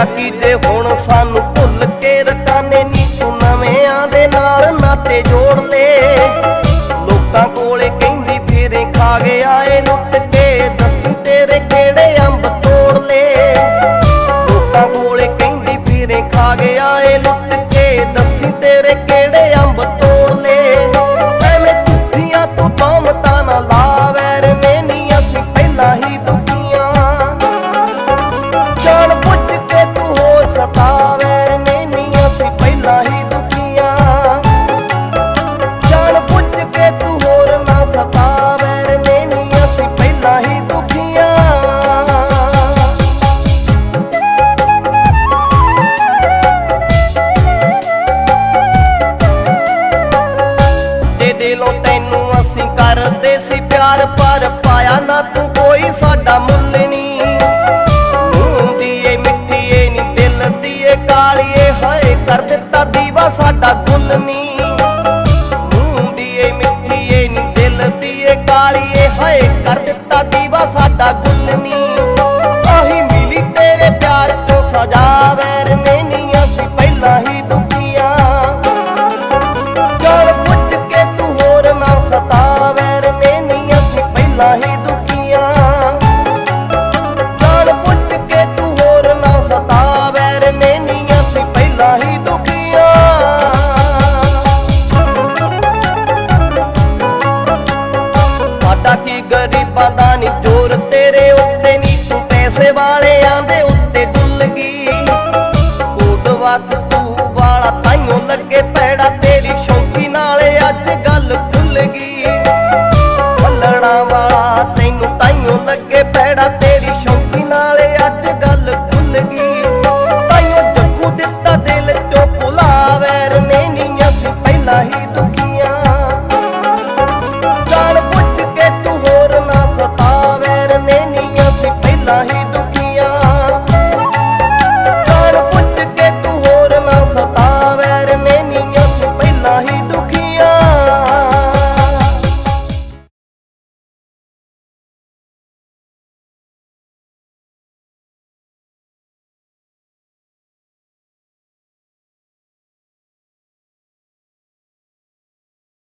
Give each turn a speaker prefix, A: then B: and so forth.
A: ਹੋਇਆ ਕੀ ਜੇ ਹੁਣ ਸਾਨੂੰ ਭੁੱਲ ਕੇ ਰਕਾਨੇ ਨੀ ਤੂੰ ਨਵਿਆਂ ਦੇ ਨਾਲ ਨਾਤੇ ਜੋੜ ਲੈ। ਹੋਰ ਨਾ ਨੇ ਨੀ ਅਸੀਂ ਪਹਿਲਾਂ ਹੀ ਦੁਖੀਆਂ। ਜੇ ਦਿਲੋਂ ਤੈਨੂੰ ਅਸੀਂ ਕਰਦੇ ਸੀ ਪਿਆਰ, ਪਰ ਪਾਇਆ ਨਾ ਤੂੰ ਕੋਈ ਸਾਡਾ ਮੁੱਲ ਨਹੀਂ। ਮੂੰਹ ਦੀ ਏ ਨੀ ਦਿਲ ਦੀਏ, ਕਾਲੀਏ, ਹਾਏ, ਕਰ ਦਿੱਤਾ ਦੀਵਾ ਸਾਡਾ ਗੁੱਲ ਨਹੀਂ। ਏ ਹਾਏ ਕਰ ਦਿੱਤਾ ਦੀਵਾ ਸਾਡਾ ਗੁੱਲ ਨਹੀਂ ਆਹੀ ਮਿਲੀ ਤੇਰੇ ਪਿਆਰ ਤੋਂ ਸਜਾ ਦਾ ਨੀ ਜੋਰ, ਤੇਰੇ ਉੱਤੇ ਨੀ ਤੂੰ ਪੈਸੇ ਵਾਲਿਆਂ ਦੇ ਉੱਤੇ ਡੁੱਲ ਗਈ। ਕੋਟ ਵਕ ਤੂੰ ਵਾਲਾ ਤਾਈਓ ਲੱਗੇ ਪੈੜਾ ਤੇਰੀ